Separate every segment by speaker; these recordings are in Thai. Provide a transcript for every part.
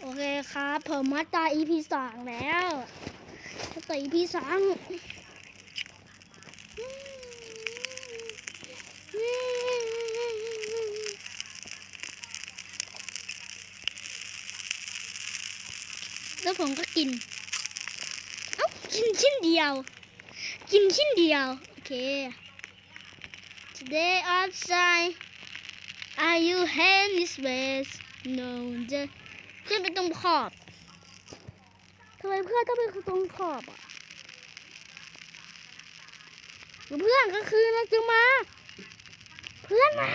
Speaker 1: โอเคครับผมมาตา EP สองแล้วมาตา EP สองแล้วผมก็กิน เอ้า กินชิ้นเดียว กินชิ้นเดียว โอเค Today outside Are you hand this ways No จะ ขึ้นไปตรงขอบทำไมเพื่อนต้องไปตรงขอบอะเพื่อนก็คือเราจะมา เพื่อนมา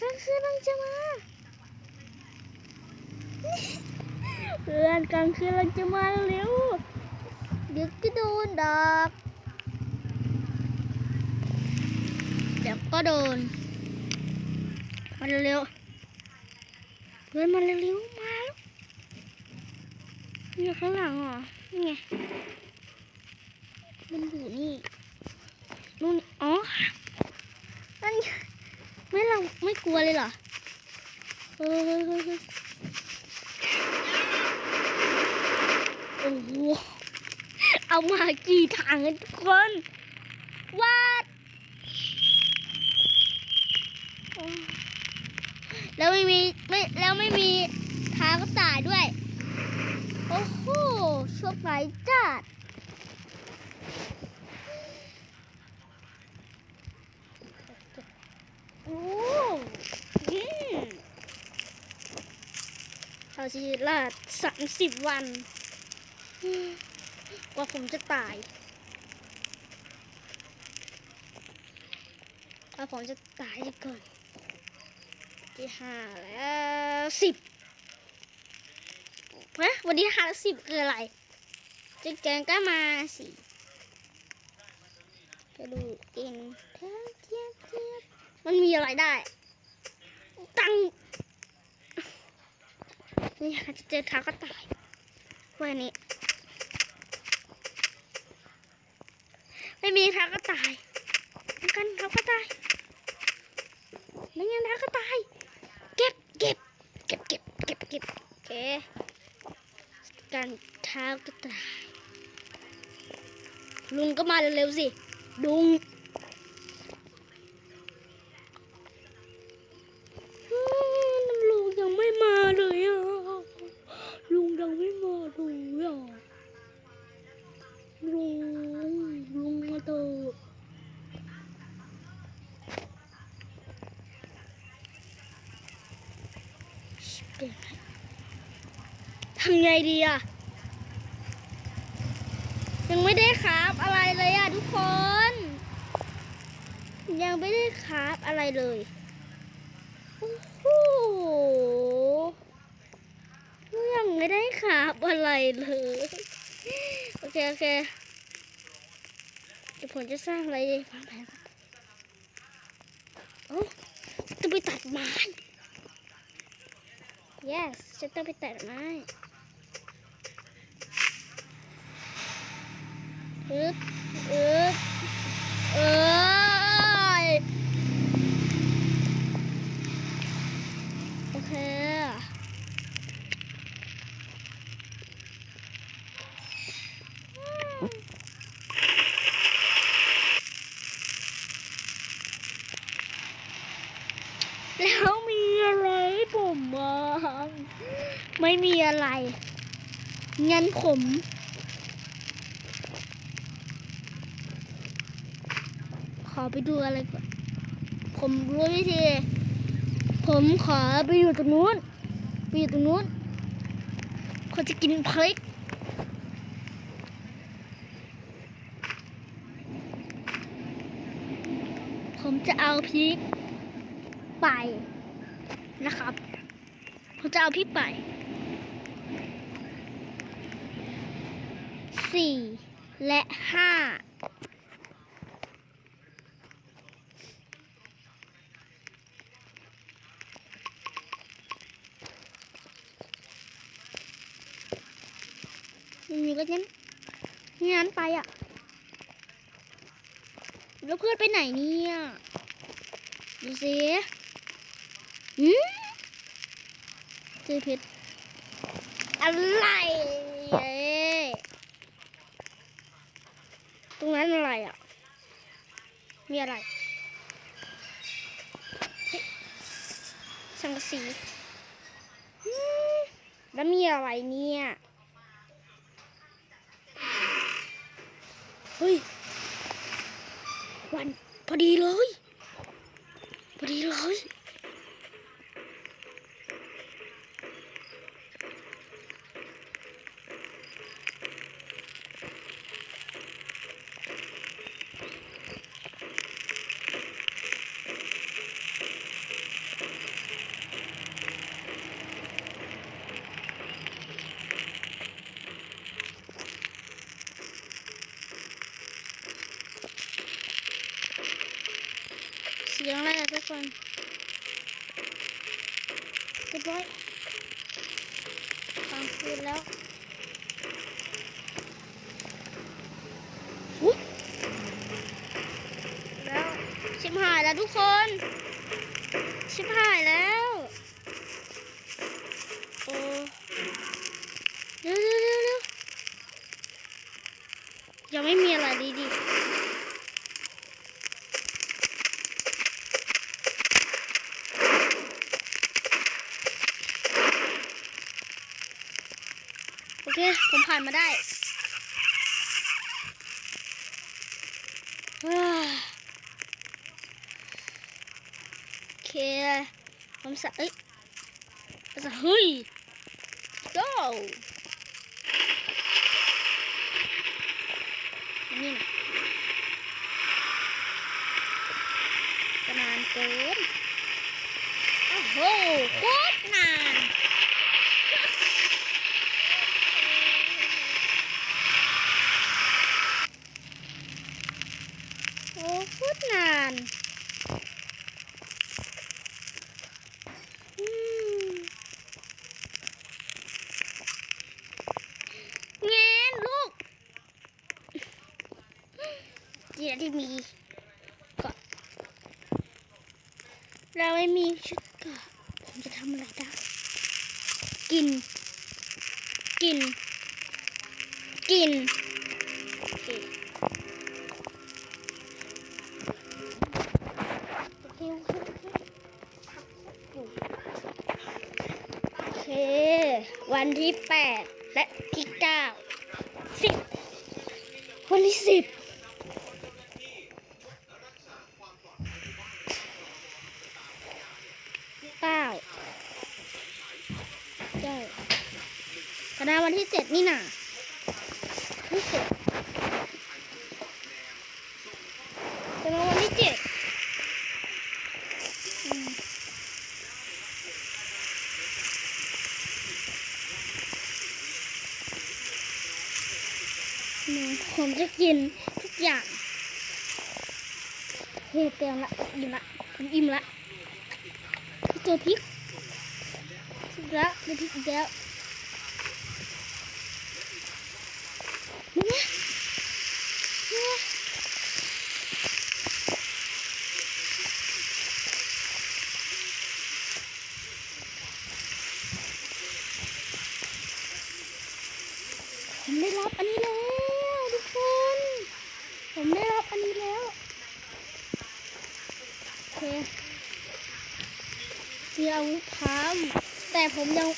Speaker 1: ก็คือเราจะมาเพื่อนกลางคืนเราจะมาเร็วเดี๋ยวก็โดนดักเดี๋ยวก็โดนมาเร็ว เพื่อนมาเร็วๆมาแล้วอยู่ข้างหลังเหรอนี่ไงมันอยู่นี่นู่นอ๋อนั่นไม่เราไม่กลัวเลยเหรอเฮ้ยเฮ้ยเฮ้ยเฮ้ยโอ้โหเอามากี่ถังกันทุกคนวัด แล้วไม่มีไม่แล้วไม่มีทางกระต่ายด้วย โอ้โหโชคร้ายจัดโอ้อืมเอาชีวิตรอดสามสิบวัน กว่าผมจะตายกว่าผมจะตายก่อน ที่ห้าแล้วสิบฮะวันที่ห้าแล้วสิบคืออะไรจุดแกงก็มาสี่กระดูกเอ็นเทียบเทียบเทียบมันมีอะไรได้ ตังนี่ค่ะจะเจอเท้ากระต่ายวันนี้ ไม่มีเท้ากระต่ายเหมือนกันเท้ากระต่ายไม่งั้นนะก็ตาย เก็บ เก็บ เก็บ เก็บ เก็บเก็บโอเคการเท้าก็ตายลุงก็มาเร็วๆสิลุงอืมลุงยังไม่มาเลยอะ ลุงยังไม่มาเลยอะ ลุง ลุงมาเถอะ เปลี่ยนไหม ทำไงดีอะ ยังไม่ได้ครับอะไรเลยอะทุกคน ยังไม่ได้ครับอะไรเลยโอ้โหยังไม่ได้ครับอะไรเลย โอเค โอเคเดี๋ยวผมจะสร้างอะไรดีฟังแผนก่อนโอ้จะไปตัดไม้ yes ฉันต้องไปตัดไม้อึบอึบเอ้ยโอเค แล้วมีอะไรให้ผมบ้างไม่มีอะไร งั้นผม ขอไปดูอะไรก่อน ผมรู้วิธี ผมขอไปอยู่ตรงนู้น ไปอยู่ตรงนู้นเขาจะกินพริกผมจะเอาพริกไปนะครับ ผมจะเอาพริกไป สี่และห้าอย่างนี้ก็งั้นงั้นไปอะ แล้วเพื่อนไปไหนเนี่ย ดูสิอืมเจอเพชรอะไรเอ้ ตรงนั้นอะไรอะ มีอะไรสังกะสีแล้วมีอะไรเนี่ย เฮ้ย วันพอดีเลย พอดีเลย เสียงอะไรอะทุกคนเรียบร้อยกลางคืนแล้วอุ๊แล้วชิบหายแล้วทุกคน ชิบหายแล้วโอ้เร็วเร็วเร็วเร็วยังไม่มีอะไรดีดี โอเค ผมผ่านมาได้โอเค ผมสะเอ้ยสะเฮ้ย go นี่นะก็นานเกินโอ้โหโคตรนาน โอ้พูดนานอืมแงนลูก เดียที่มีเก็เราไม่มีชุดเกาะผมจะทำอะไรได้ กิน กิน กินโอเคโอเคโอเคโอเคโอเควันที่แปดและที่เก้าสิบวันที่สิบ เก้าเก้ากระดาวันที่เจ็ดนี่น่ะที่เจ็ดจะมาวันที่เจ็ดหนูผมจะกินทุกอย่างเฮ้เต็มละอิ่มละผมอิ่มละ อพริกแล้วเจอพริกอีกแล้วนี่ไงนี่ไงผมได้รับอันนี้แล้วทุกคน ผมได้รับอันนี้แล้วโอเค มีอาวุธพร้อมแต่ผมยัง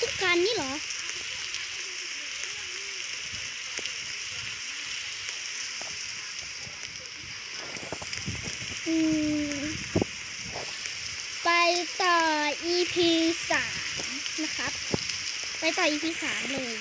Speaker 1: ต้องการนี่เหรออืมไปต่อ EP สามนะครับ ไปต่อ EP สามเลย